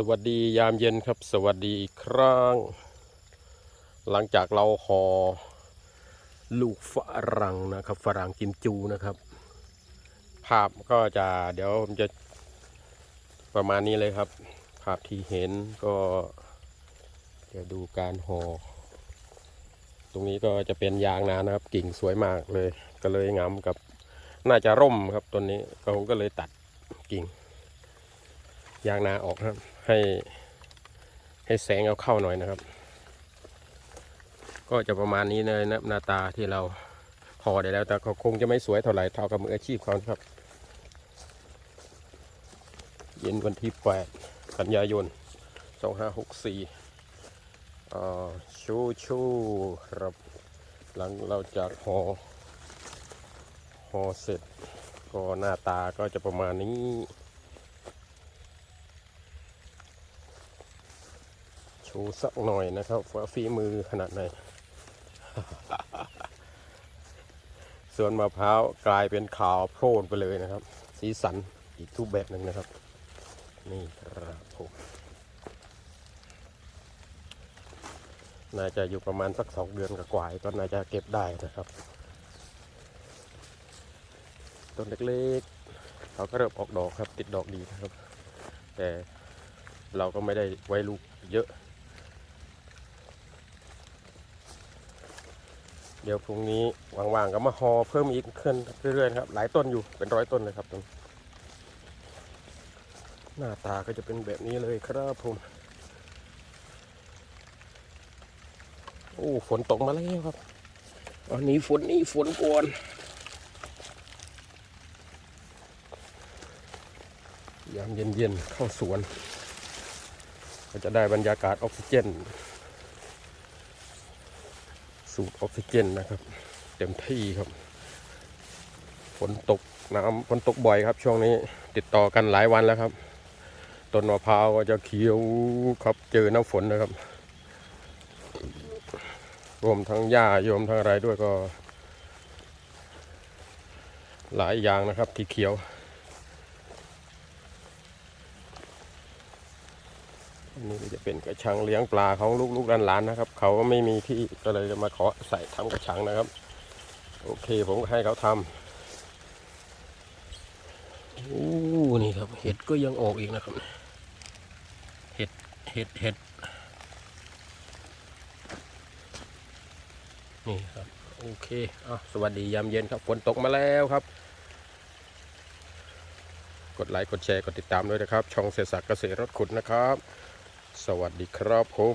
สวัสดียามเย็นครับ สวัสดีอีกครั้ง หลังจากเราห่อลูกฝรั่งนะครับ ฝรั่งกิมจูนะครับ ภาพก็จะเดี๋ยวผมจะประมาณนี้เลยครับ ภาพที่เห็นก็จะดูการห่อตรงนี้ก็จะเป็นยางนานะครับ กิ่งสวยมากเลย ก็เลยงามกับน่าจะร่มครับต้นนี้ก็ผมก็เลยตัดกิ่งยางนาออกครับ ให้ให้แสงเอาเข้าหน่อยนะครับ ก็จะประมาณนี้เลยนะหน้าตาที่เราห่อได้แล้ว แต่ก็คงจะไม่สวยเท่าไหร่เท่ากับมืออาชีพเขาครับ เย็นวันที่8กันยายน2564อ่ชูชูครับหลังเราจากห่อห่อเสร็จ ก็หน้าตาก็จะประมาณนี้ โชว์สักหน่อยนะครับว่าฝีมือขนาดไหน ส่วนมะพร้าวกลายเป็นขาวโพลนไปเลยนะครับ สีสันอีกรูปแบบหนึ่งนะครับ นี่ครับผมน่าจะอยู่ประมาณสักสองเดือนกับกว่าก็น่าจะเก็บได้นะครับ ต้นเล็กๆเขาก็เริ่มออกดอกครับ ติดดอกดีนะครับ แต่เราก็ไม่ได้ไว้ลูกเยอะ เดี๋ยวพรุ่งนี้ว่างๆก็มาหอเพิ่มอีกขึ้นเรื่อยๆครับ หลายต้นอยู่เป็นร้อยต้นเลยครับตรงหน้าตาก็จะเป็นแบบนี้เลยครับผมโอ้ฝนตกมาแล้วครับอันนี้ฝนนี่ฝนก่อนยามเย็นๆเข้าสวน ก็จะได้บรรยากาศออกซิเจน สูดออกซิเจนนะครับ เต็มที่ครับ ฝนตกน้ำฝนตกบ่อยครับ ช่วงนี้ติดต่อกันหลายวันแล้วครับต้นมะพร้าวก็จะเขียวครับเจอน้ำฝนนะครับ รวมทั้งหญ้าโยมทั้งอะไรด้วยก็ หลายอย่างนะครับที่เขียว อันนี้จะเป็นกระชังเลี้ยงปลาของลูกๆหลานๆนะครับ เขาก็ไม่มีที่ก็เลยจะมาขอใส่ทำกระชังนะครับ โอเคผมให้เขาทำโอ้นี่ครับ เห็ดก็ยังออกอีกนะครับ เห็ดเห็ดเห็ดนี่ครับโอเคอะสวัสดียามเย็นครับฝนตกมาแล้วครับ กดไลค์กดแชร์กดติดตามด้วยนะครับ ช่องเศรษฐศักดิ์เกษตรรถขุดนะครับ สวัสดีครับผม